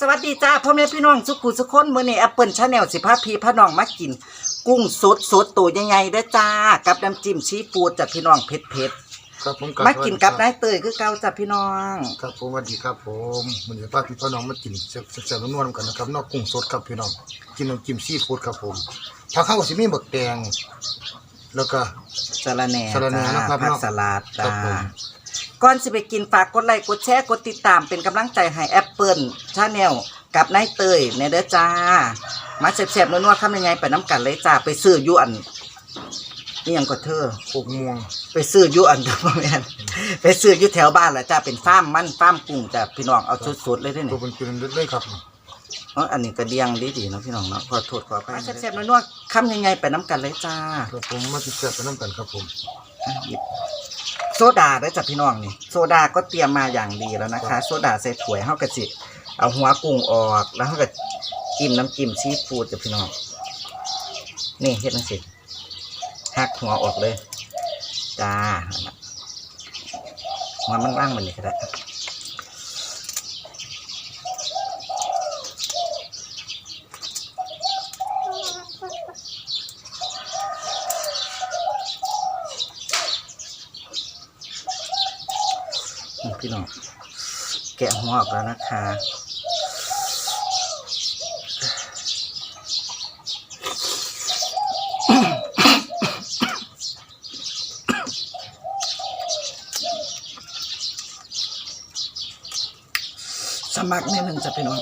สวัสดีจ้าพ่อแม่พี่น้องสุขุสุขคนมื้อนี้แอปเปิลชาแนลสิพาพี่พาน้องมากิน กุ้งสดสดตัวใหญ่ๆเด้อจ้า กับน้ำจิ้มซีฟู้ดจากพี่น้องเผ็ดครับผมๆมากินกับนายเตยคือเก่าจ้าพี่น้อง ครับผมสวัสดีครับผมมันจะพาพี่พ่อน้องมากินแซ่บๆนวลๆกันนะครับนอกกุ้งสดครับพี่น้องกินน้ำจิ้มซีฟู้ดครับผมผักข้าวสิมีบักแดงแล้วก็สะระแหน่สะระแหน่จ้านะครับผักเนาะสลัดครัจ้าบผม ก่อนสิไปกินฝากกดไลค์กดแชร์กดติดตามเป็นกำลังใจให้แอปเปิลชาแนลกับนายเตยในเด้อจ้า มาแซ่บๆนัวๆทำยังไงไปน้ำกันเลยจ้าไปซื้ออยู่อันนี่ยังก็เธอพวกม่วง ไปซื้ออยู่อันเดอร์แมนไปซื้ออยู่แถวบ้านแหละจ้าเป็นฟาร์มมันฟาร์มกุ้งจ้าพี่น้องเอาสดๆเลยเด้อตัวนี่เป็นเป็นเลยครับเอ้ออันนี้ก็เดียงดีๆเนาะพี่น้องเนาะขอโทษขออภัยแซ่บๆนัวๆคำยังไงไปน้ำกันเลยจ้า ครับผมมาติดแซ่บไปน้ำกันครับผมอะหยิบ โซดาได้จากพี่น้องนี่ โซดาก็เตรียมมาอย่างดีแล้วนะคะ โซดาใส่ถ้วยเฮากะจิเอาหัวกุ้งออกแล้วเฮาก็จิ้มน้ำจิ้มซีฟู้ดจากพี่น้อง นี่เฮ็ดจังซี่หักหัวออกเลย จ้านั่นน่ะหัวมันว่างมันนี่ก็ได้ พี่น้องแกะหัวออกแล้วนะคะสมัครนิดนึงจะพี่น้อง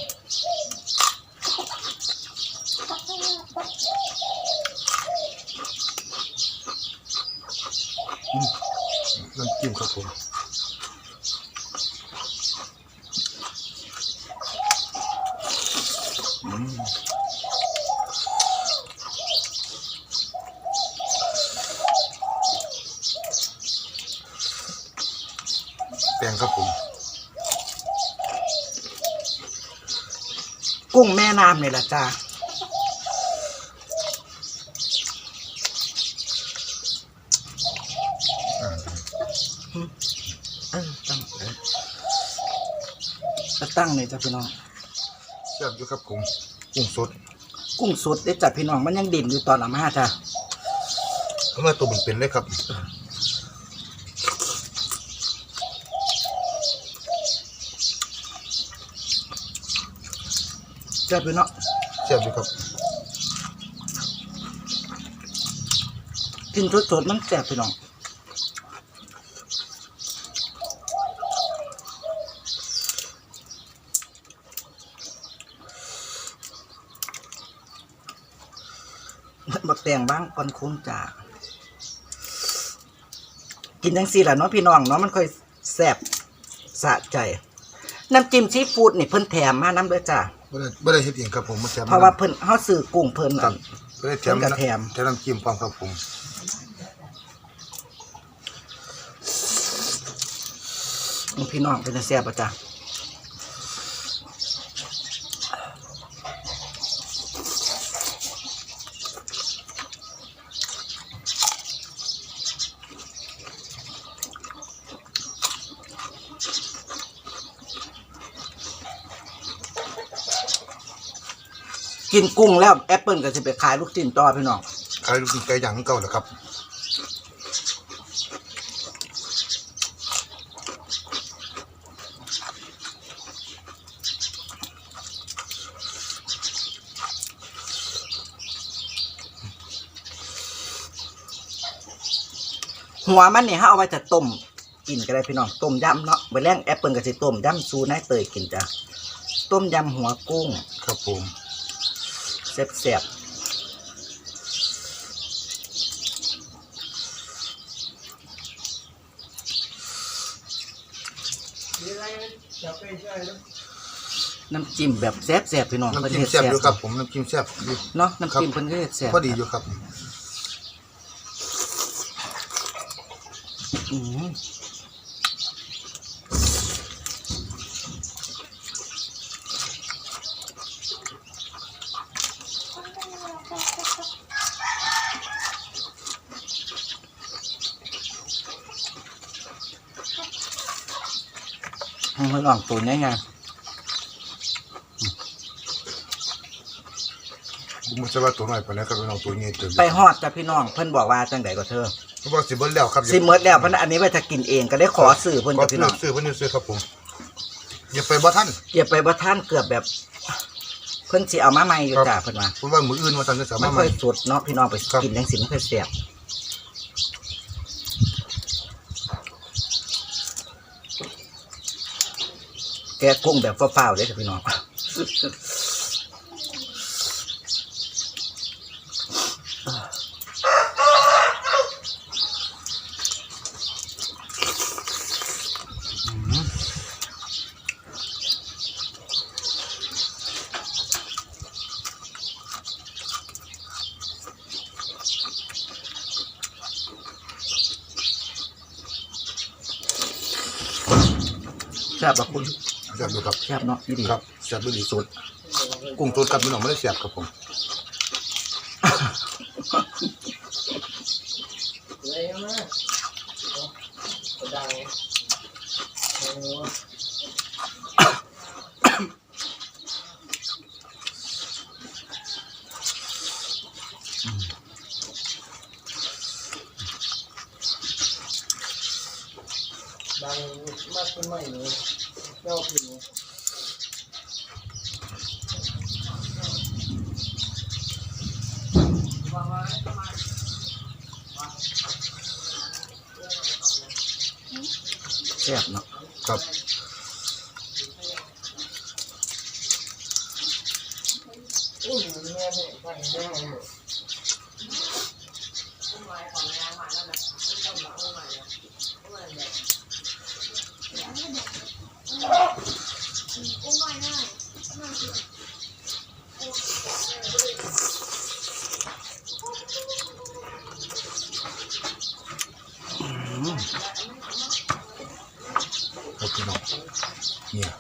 น้ำจิ้มครับผมอืม แปงครับผม กุ้งแม่น้ำนี่แหละจ้าอ่าเออตั้งเออก็ตั้งเลยจ้ะพี่น้องแซ่บอยู่ครับผมกุ้งสด กุ้งสดได้จัดพี่น้องมันยังดิ่นอยู่ตอนอามาจ้ะเอามาตัวเป็นๆเลยครับ จ้ะพี่น้องแซ่บอยู่ครับกินสดๆมันแซ่บพี่น้องบักแตงบ้างก่อนคุ้นจ้ากินจังสี่แหละเนาะพี่น้องเนาะมันค่อยแซ่บสะใจ น้ำจิ้มซีฟู้ดนี่เพิ่นแถมมาน้ำเด้อจ้า ไม่ได้ไม่ได้เฮ็ดเองครับผมมาแถมเพราะว่าเพิ่นเฮาซื้อกุ้งเพิ่นครัอับนไม่ได้แถมเพิ่นก็แถม แถมน้ำจิ้มความครับผมพี่น้องเป็นแซ่บป่ะจ้ะ กินกุ้งแล้วแอปเปิลก็จะไปขายลูกชิ้นต่อพี่น้องขายลูกชิ้นไก่ย่างเก่าแหละครับหัวมันเนี่ยเขาเอาไว้จะต้มกินก็ได้พี่น้องต้มยำเนาะไปแรงแอปเปิลก็จะต้มยำซูนายเตยกินจ้ะต้มยำหัวกุ้ง ครับผม แซ่บๆน้ำจิ้มแบบแซ่บๆพี่น้องน้ำเพิ่นจิ้มเฮ็ดแซ่บแซ่อบยู่ครับผมน้ำจิ้มแซ่บอยู่เนาะน้ำจิ้มครับเพิ่นก็เฮ็ดแซ่บพอดีอยู่ครับอืม มันมาลองตัวนี้ไงผมจะว่าตัวน้อยไปแล้วครับพี่น้องตัวนี้ตัวไปฮอดจ้ะพี่น้องเพิ่นบอกว่าจังไดก็เธอผมบอกสิเบิร์ดแล้วครับสิเมิร์ดแล้วเพราะอันนี้ไว้ถ้ากินเองก็ได้ขอสื่อเพื่อนจ้ะพี่น้องสื่อเพื่อนสื่อครับผมอย่าไปบ่ท่านอย่าไปบ่ท่านเกือบแบบ เพื่อนสิเอามาใหม่อยู่จ้ะเพื่อนมาเพื่อนว่ามืออื่นว่าท่านจะสามารไม่ค่อยสุดเนาะพี่น้องไปกินจังสิไม่นค่อยแซ่บ แกะกุ้งแบบเปล่าๆเลยพี่น้องแซ่บบ่คุณ แซ่บดูครับแซ่บเนาะนี่ดีครับแซ่บดีสุดกุ้งสดกับพี่น้องไม่ได้แซ่บครับผมดังมากขึ้นใหม่เลย เจ้าผิวแซ่บเนาะครับอุ้ยแม่เนี่ยใส่แม่หม ดครับพี่น้องเนี่ย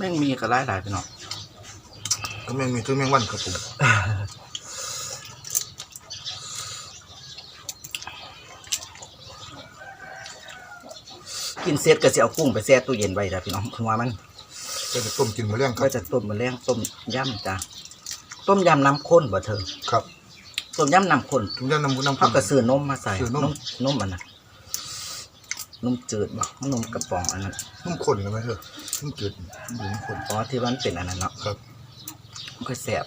แม่งมีกระไรหลายพี่น้องก็แมงมีถึงแมงวันครับผมกินเสร็จก็สิเอากุ้งไปแช่ตู้เย็นไว้จ้ะพี่น้องหัวมันก็จะต้มกินมาเลี้ยงครัก็บจะต้มมะเร็งต้มยำจ้ะต้มยำน้ำข้นบ่เธอครับต้มยำน้ำข้นทุกอย่างน้ำน้ำเขาก็ซื้อนมมาใส่ซื้อนมมนมอันนั้นนมจืดบ่นมกระป๋องอันนั้นนุ่มข้นกันไหมเถอะนุ่มจืดนุ่มข้นอ๋อที่มันเป็นอันนั้นเนาะครับ มันก็แซ่บ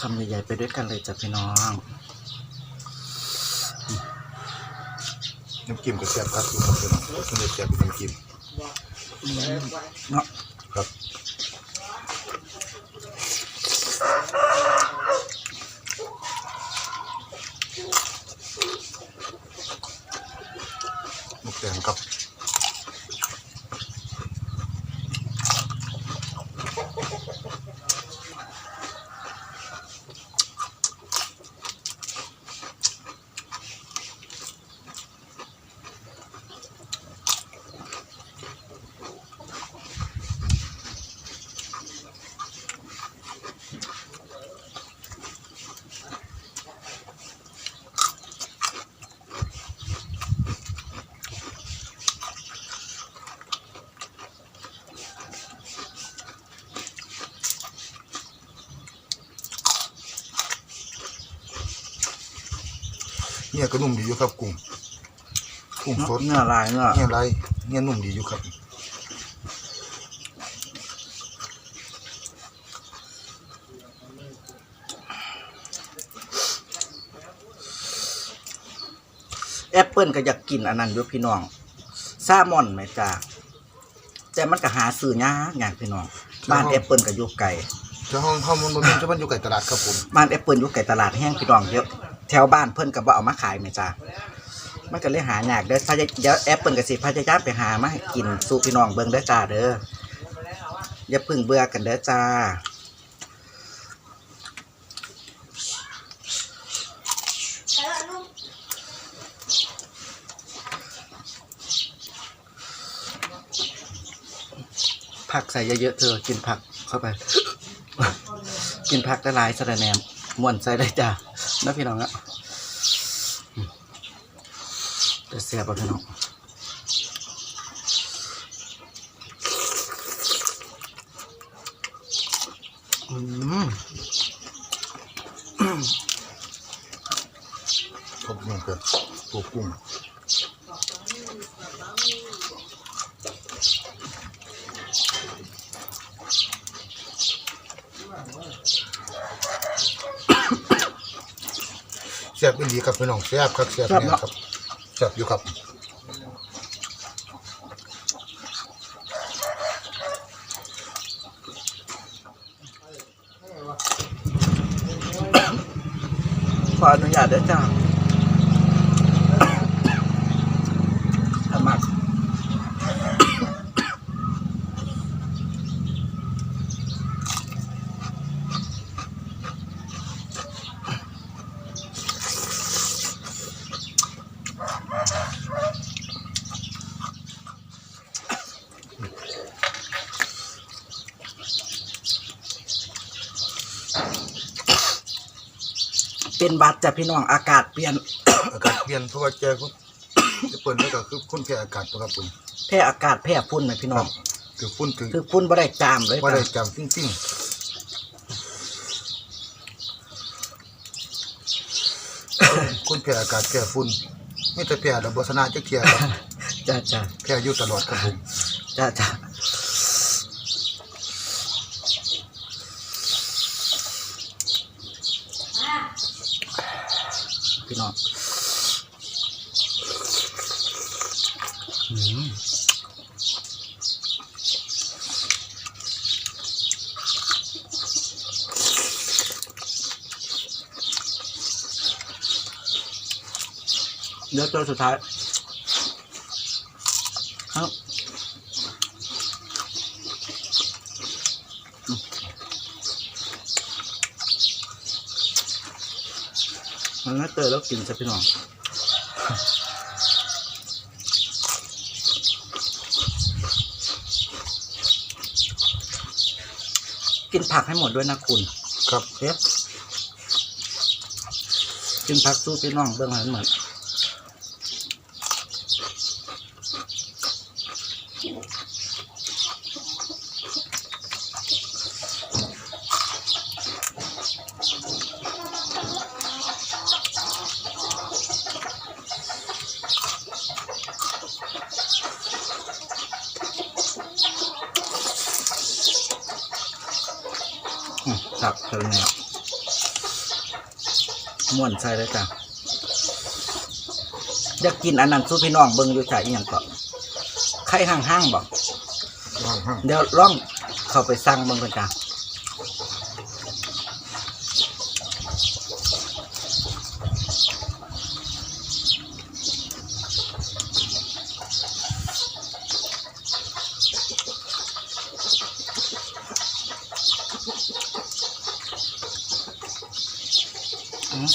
คำใหญ่ๆไปด้วยกันเลยจ้ะพี่น้องน้ำจิ้มก็แซ่บครับพี่น้องพี่น้องมันจะแซ่บเป็นน้ำจิ้มเนาะครับ เนี่ยก็นุ่มดีอยู่ครับกุ้งกุ้งสดเนื้อลายเนื้อเนี่ยไรเนี่ยนุ่มดีอยู่ครับแอปเปิลก็อยากกินอันนั้นอยู่พี่น้องซาลมอนไหมจ้าแต่มันก็หาซื้อยากอย่างพี่น้อง บ้านแอปเปิลก็อยู่ไกลจะห้องห้องมันมันจะมันอยู่ไก่ตลาดครับผม บ้านแอปเปิลอยู่ไกลตลาดแห้งพี่น้องเยอะ แถวบ้านเพิ่นก็บ่เอามาขายไหมจ้ามันก็เลยหายากเด้อพยายเดี๋ยวแอปเปิลก็สิพยายามไปหามาให้กินสู่พี่น้องเบิ่งเด้อจ้าเด้ออย่าพึ่งเบื่อกันเด้อจ้าผักใส่เยอะๆเธอ กินผักเข้าไป กินผักได้หลายสะระแหนมม่วนใส่ได้จ้า นะพี่น้องอะอืมเดี๋ยวเสียบเอาพี่น้องอืมขอบคุณครับตัวกุ้ง แซ่บอีหลีครับพี่น้องแซ่บครับแซ่บเนี่ยครับแซ่บอยู่ครับขออนุญาตเด้อจ้า เป็นบัตรจ้ะพี่น้องอากาศเปลี่ยน อากาศเปลี่ยนเพราะว่าแกก็จะเปิดแล้วก็คือคนแพ้อากาศตัวครับผมแพ้อากาศแพ้ฝุ่นไหมพี่น้องถือฝุ่นถือคือฝุ่นบ่ได้จามเลยว่าได้จ้ะจำฟิ้งๆคนแพ้อากาศแพ้ฝุ่นไม่แต่แพ้ดอกบัสนาจะเทียครับจ้าจ้าแพ้อยู่ตลอดครับผมจ้าจ้า พี่น้องเดี๋ยวตัวสุดท้ายครับ มันน่า เตยแล้วกินใช่พี่น้องกินผักให้หมดด้วยนะคุณ ครับเชฟกินผักสู้พี่น้องเบื้องหลังเหมือน ผักเธอเนี่ยม่วนใส่เลยจ้ะอยากกินอันนั้นสู้พี่น้องเบิ่งอยู่จ่ายอีหยังก็ไข่ห้างห้างๆบอกห้างห้างเดี๋ยวล่องเข้าไปสั่งเบิ่งกันจ้ะ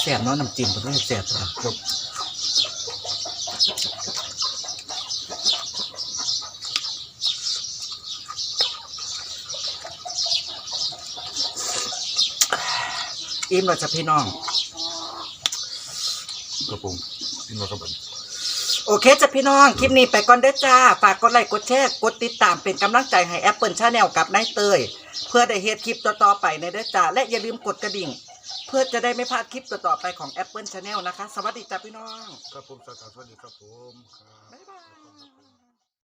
สบเนาะน้ำจิ้มก็ต้องแสบจ้ะครับอิ่มแล้วจ้ะพี่น้องครับผมพี่น้องครับผมโอเคจ้ะพี่น้อง คลิปนี้ไปก่อนเด้อจ้า ฝากกดไลค์กดแชร์กดติดตามเป็นกำลังใจให้ Apple Channel กับนายเตย เพื่อได้เฮ็ดคลิปต่อๆไปในเด้อจ้า และอย่าลืมกดกระดิ่ง เพื่อจะได้ไม่พลาดคลิปต่อๆไปของ Apple Channel นะคะ สวัสดีจ้าพี่น้อง ครับผมสวัสดีครับผมครับ